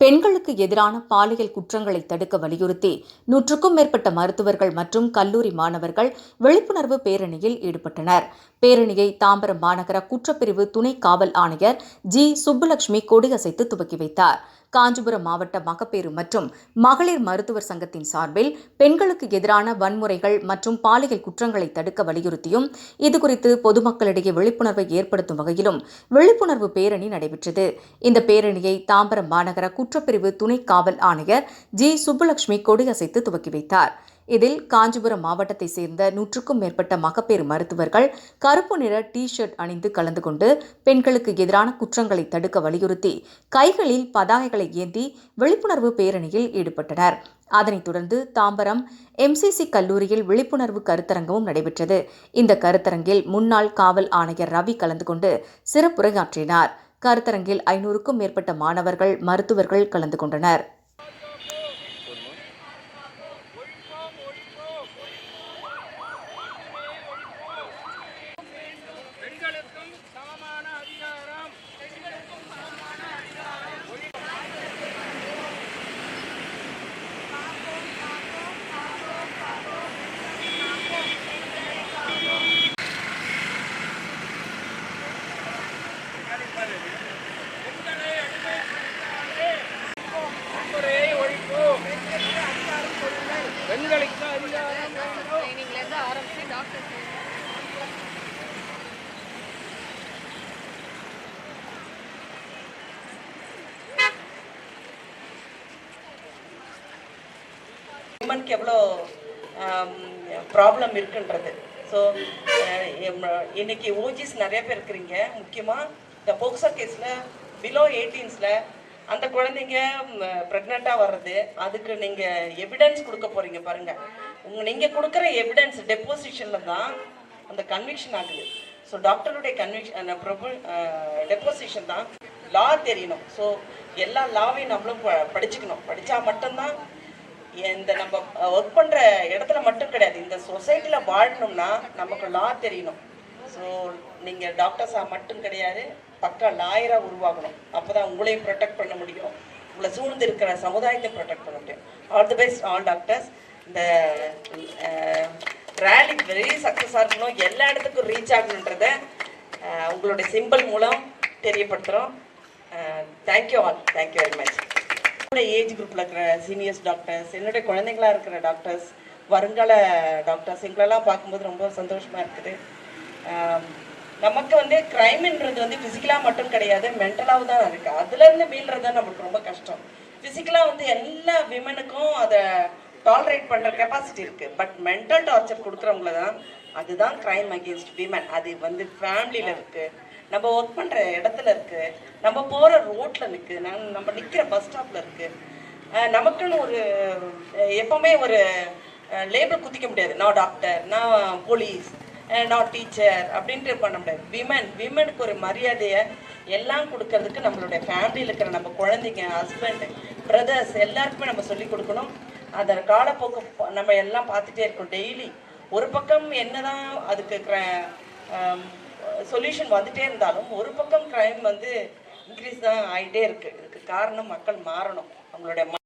பெண்களுக்கு எதிரான பாலியல் குற்றங்களை தடுக்க வலியுறுத்தி நூற்றுக்கும் மேற்பட்ட மருத்துவர்கள் மற்றும் கல்லூரி மாணவர்கள் விழிப்புணர்வு பேரணியில் ஈடுபட்டனர். பேரணியை தாம்பரம் மாநகர குற்றப்பிரிவு துணை காவல் ஆணையர் ஜி. சுப்புலட்சுமி கொடியசைத்து துவக்கி வைத்தார். காஞ்சிபுரம் மாவட்ட மகப்பேறு மற்றும் மகளிர் மருத்துவர் சங்கத்தின் சார்பில் பெண்களுக்கு எதிரான வன்முறைகள் மற்றும் பாலியல் குற்றங்களை தடுக்க வலியுறுத்தியும் இதுகுறித்து பொதுமக்களிடையே விழிப்புணர்வை ஏற்படுத்தும் வகையிலும் விழிப்புணர்வு பேரணி நடைபெற்றது. இந்த பேரணியை தாம்பரம் மாநகர குற்றப்பிரிவு துணை காவல் ஆணையர் ஜி. சுப்புலட்சுமி கொடியசைத்து துவக்கி வைத்தார். இதில் காஞ்சிபுரம் மாவட்டத்தைச் சேர்ந்த நூற்றுக்கும் மேற்பட்ட மகப்பேறு மருத்துவர்கள் கருப்பு நிற டி ஷர்ட் அணிந்து கலந்து கொண்டு பெண்களுக்கு எதிரான குற்றங்களை தடுக்க வலியுறுத்தி கைகளில் பதாகைகளை ஏந்தி விழிப்புணர்வு பேரணியில் ஈடுபட்டனர். அதனைத் தொடர்ந்து தாம்பரம் எம்சிசி கல்லூரியில் விழிப்புணர்வு கருத்தரங்கமும் நடைபெற்றது. இந்த கருத்தரங்கில் முன்னாள் காவல் ஆணையர் ரவி கலந்து கொண்டு சிறப்புரையாற்றினார். கருத்தரங்கில் ஐநூறுக்கும் மேற்பட்ட மாணவர்கள் மருத்துவர்கள் கலந்து கொண்டனர். பெண்களுக்கு ட்ரைனிங்லேருந்து டாக்டர் உமனுக்கு எவ்வளோ ப்ராப்ளம் இருக்குன்றது ஸோ இன்னைக்கு ஓஜிஸ் நிறைய பேர் இருக்கிறீங்க. முக்கியமாக இந்த போக்சோ கேஸில் பிலோ எயிட்டீன்ஸில் அந்த குழந்தைங்க ப்ரெக்னெண்ட்டாக வர்றது அதுக்கு நீங்கள் எவிடன்ஸ் கொடுக்க போகிறீங்க பாருங்கள் உங்கள் நீங்கள் கொடுக்குற எவிடன்ஸ் டெப்போசிஷனில் தான் அந்த கன்விக்ஷன் ஆகுது. ஸோ டாக்டருடைய கன்விக்ஷன் ப்ரொபு டெப்போசிஷன் தான் லா தெரியணும். ஸோ எல்லா லாவையும் நம்மளும் ப- படிச்சுக்கணும். படித்தா மட்டும்தான் இந்த நம்ம ஒர்க் பண்ணுற இடத்துல மட்டும் கிடையாது. இந்த சொசைட்டியில் வாழணும்னா நமக்கு லா தெரியணும். ஸோ நீங்கள் டாக்டர்ஸாக மட்டும் கிடையாது. பக்கா லாயராக உருவாகணும். அப்போ தான் உங்களையும் ப்ரொடெக்ட் பண்ண முடியும். உங்களை சூழ்ந்து இருக்கிற சமுதாயத்தை ப்ரொடெக்ட் பண்ண முடியும். All the best all doctors இந்த ரேலி வெரி சக்ஸஸ் ஆகணும் எல்லா இடத்துக்கும் ரீச் ஆகணுன்றத உங்களுடைய சிம்பிள் மூலம் தெரியப்படுத்துகிறோம் thank you all thank you very much என்னோட ஏஜ் குரூப்பில் இருக்கிற சீனியர்ஸ் டாக்டர்ஸ் என்னுடைய குழந்தைங்களா இருக்கிற டாக்டர்ஸ் வருங்கால டாக்டர்ஸ் எங்களெல்லாம் பார்க்கும்போது ரொம்ப சந்தோஷமாக இருக்குது. நமக்கு வந்து கிரைம்ன்றது வந்து ஃபிசிக்கலாக மட்டும் கிடையாது மென்டலாகவும் தான் இருக்குது அதுலேருந்து மீள்றது தான் நம்மளுக்கு ரொம்ப கஷ்டம். ஃபிசிக்கலாக வந்து எல்லா விமனுக்கும் அதை டாலரேட் பண்ணுற கெப்பாசிட்டி இருக்குது பட் மென்டல் டார்ச்சர் கொடுக்குறவங்கள தான் அதுதான் க்ரைம் அகேன்ஸ்ட் விமன் அது வந்து ஃபேமிலியில் இருக்குது நம்ம ஒர்க் பண்ணுற இடத்துல இருக்குது நம்ம போகிற ரோட்டில் நிற்கு நம்ம நிற்கிற பஸ் ஸ்டாப்பில் இருக்குது நமக்குன்னு ஒரு எப்போவுமே எப்பவுமே ஒரு லேபிள் குத்திக்க முடியாது. நான் டாக்டர் நான் போலீஸ் நாட் டீச்சர் அப்படின்ட்டு பண்ண முடியாது விமன் விமனுக்கு ஒரு மரியாதையை எல்லாம் கொடுக்கறதுக்கு நம்மளுடைய ஃபேமிலியில் இருக்கிற நம்ம குழந்தைங்க ஹஸ்பண்ட் பிரதர்ஸ் எல்லாருக்குமே நம்ம சொல்லிக் கொடுக்கணும். அந்த காலப்போக்கு நம்ம எல்லாம் பார்த்துட்டே இருக்கோம் டெய்லி ஒரு பக்கம் என்னதான் அதுக்கு சொல்யூஷன் வந்துட்டே இருந்தாலும் ஒரு பக்கம் க்ரைம் வந்து இன்க்ரீஸ் தான் ஆகிட்டே இருக்கு. இதுக்கு காரணம் மக்கள் மாறணும். அவங்களுடைய